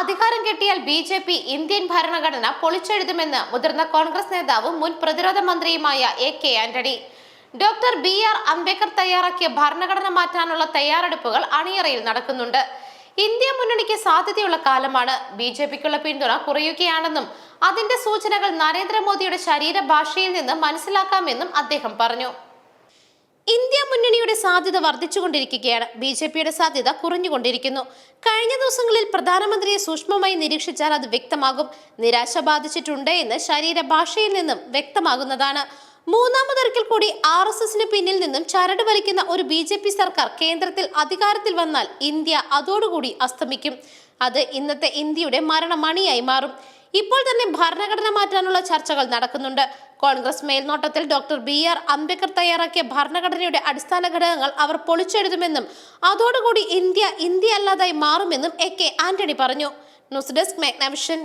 അധികാരം കിട്ടിയാൽ B J P Indian ഭരണഘടന പൊളിച്ചെഴുതുമെന്ന് മുതിർന്ന കോൺഗ്രസ് നേതാവും മുൻ പ്രതിരോധ മന്ത്രിയുമായ A K Antony. Doctor B R Ambedkar തയ്യാറാക്കിയ ഭരണഘടന മാറ്റാനുള്ള തയ്യാറെടുപ്പുകൾ അണിയറയിൽ നടക്കുന്നുണ്ട്. ഇന്ത്യ മുന്നണിക്ക് സാധ്യതയുള്ള കാലമാണ് ബി ജെ പിക്കുള്ള പിന്തുണ കുറയുകയാണെന്നും അതിന്റെ സൂചനകൾ നരേന്ദ്രമോദിയുടെ ശരീരഭാഷയിൽ നിന്ന് മനസ്സിലാക്കാമെന്നും അദ്ദേഹം പറഞ്ഞു. ഇന്ത്യ മുന്നണിയുടെ സാധ്യത വർദ്ധിച്ചുകൊണ്ടിരിക്കുകയാണ്. ബി ജെ പിയുടെ സാധ്യത കുറഞ്ഞുകൊണ്ടിരിക്കുന്നു. കഴിഞ്ഞ ദിവസങ്ങളിൽ പ്രധാനമന്ത്രിയെ സൂക്ഷ്മമായി നിരീക്ഷിച്ചാൽ അത് വ്യക്തമാകും. നിരാശ ബാധിച്ചിട്ടുണ്ട് എന്ന് ശരീരഭാഷയിൽ നിന്നും വ്യക്തമാകുന്നതാണ്. മൂന്നാമതൊരിക്കൽ കൂടി ആർ എസ് എസിന് പിന്നിൽ നിന്നും ചരട് വലിക്കുന്ന ഒരു ബി ജെ പി സർക്കാർ കേന്ദ്രത്തിൽ അധികാരത്തിൽ വന്നാൽ ഇന്ത്യ അതോടുകൂടി അസ്തമിക്കും. അത് ഇന്നത്തെ ഇന്ത്യയുടെ മരണമണിയായി മാറും. ഇപ്പോൾ തന്നെ ഭരണഘടന മാറ്റാനുള്ള ചർച്ചകൾ നടക്കുന്നുണ്ട്. കോൺഗ്രസ് മേൽനോട്ടത്തിൽ ഡോക്ടർ ബി ആർ അംബേദ്കർ തയ്യാറാക്കിയ ഭരണഘടനയുടെ അടിസ്ഥാന ഘടകങ്ങൾ അവർ പൊളിച്ചെഴുതുമെന്നും അതോടുകൂടി ഇന്ത്യ ഇന്ത്യ അല്ലാതായി മാറുമെന്നും എ കെ ആന്റണി പറഞ്ഞു. News desk Magnavision.